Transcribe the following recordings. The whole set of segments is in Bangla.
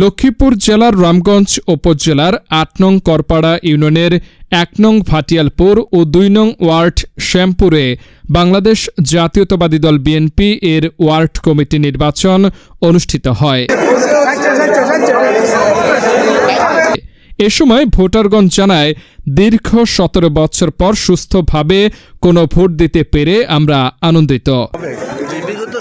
লক্ষ্মীপুর জেলার রামগঞ্জ উপজেলার আট নং করপাড়া ইউনিয়নের এক নং ভাটিয়ালপুর ও দুই নং ওয়ার্ড শ্যামপুরে বাংলাদেশ জাতীয়তাবাদী দল বিএনপি এর ওয়ার্ড কমিটি নির্বাচন অনুষ্ঠিত হয়। এ সময় ভোটারগণ জানায়, দীর্ঘ সতেরো বছর পর সুস্থভাবে কোনো ভোট দিতে পেরে আমরা আনন্দিত।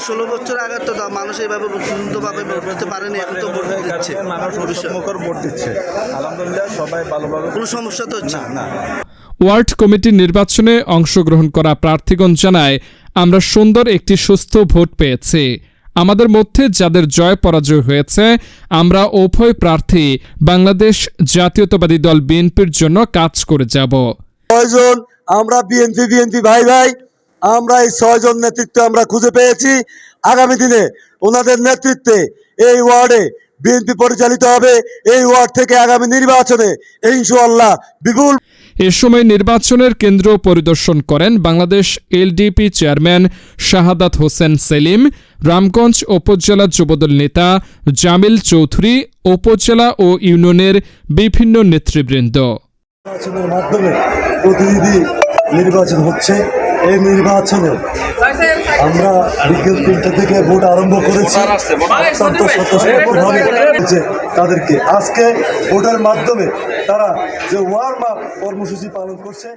ষোলো বছর আগে তো মানুষ এইভাবে সুন্দরভাবে ভোট দিতে পারেনি এখন তো ভোট দিচ্ছে। মানুষ মুখর ভোট দিচ্ছে। আলহামদুলিল্লাহ সবাই ভালোভাবে কোনো সমস্যা তো হচ্ছে না। ওয়ার্ড কমিটির নির্বাচনে অংশগ্রহণ করা প্রার্থীগণ জানায় আমরা সুন্দর একটি সুস্থ ভোট পেয়েছি। আমাদের মধ্যে যাদের জয় পরাজয় হয়েছে আমরা উভয় প্রার্থী বাংলাদেশ জাতীয়তাবাদী দল বিএনপির জন্য কাজ করে যাব। আমরা বিএনপি বিএনপি ভাই ভাই। আমরা এই ছয়জন নেতৃত্ব আমরা খুঁজে পেয়েছি। আগামী দিনে ওনাদের নেতৃত্বে এই ওয়ার্ডে বিএনপি পরিচালিত হবে। এই ওয়ার্ড থেকে আগামী নির্বাচনে ইনশাআল্লাহ বিপুল এ সময় নির্বাচনের কেন্দ্র পরিদর্শন করেন বাংলাদেশ এলডিপি চেয়ারম্যান শাহাদাত হোসেন সেলিম রামগঞ্জ উপজেলা যুবদল নেতা জামিল চৌধুরী উপজেলা ও ইউনিয়নের বিভিন্ন নেতৃবৃন্দ। নির্বাচনের মাধ্যমে প্রতিনিধি নির্বাচন হচ্ছে। এই নির্বাচনে আমরা বিকেল তিনটা থেকে ভোট আরম্ভ করেছি। অত্যন্ত স্বতঃস্ফূর্তভাবে তাদেরকে। আজকে ভোটের মাধ্যমে তারা যে ওয়ার্ম আপ কর্মসূচি পালন করছে